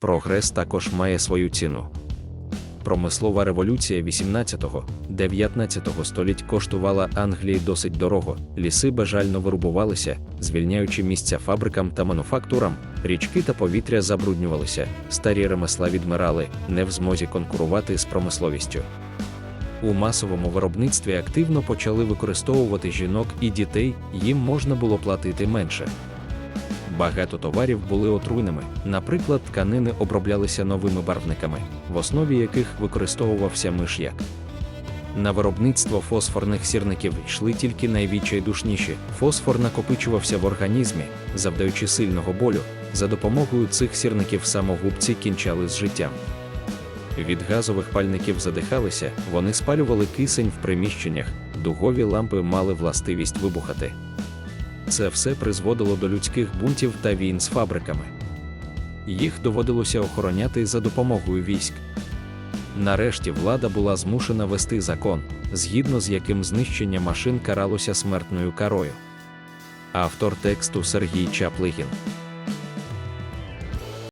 прогрес також має свою ціну. Промислова революція 18-19 століть коштувала Англії досить дорого, ліси бажально вирубувалися, звільняючи місця фабрикам та мануфактурам, річки та повітря забруднювалися, старі ремесла відмирали, не в змозі конкурувати з промисловістю. У масовому виробництві активно почали використовувати жінок і дітей, їм можна було платити менше. Багато товарів були отруйними, наприклад, тканини оброблялися новими барвниками, в основі яких використовувався миш'як. На виробництво фосфорних сірників йшли тільки найвідчайдушніші. Фосфор накопичувався в організмі, завдаючи сильного болю. За допомогою цих сірників самогубці кінчали з життям. Від газових пальників задихалися, вони спалювали кисень в приміщеннях, дугові лампи мали властивість вибухати. Це все призводило до людських бунтів та війн з фабриками. Їх доводилося охороняти за допомогою військ. Нарешті влада була змушена вести закон, згідно з яким знищення машин каралося смертною карою. Автор тексту Сергій Чаплигін.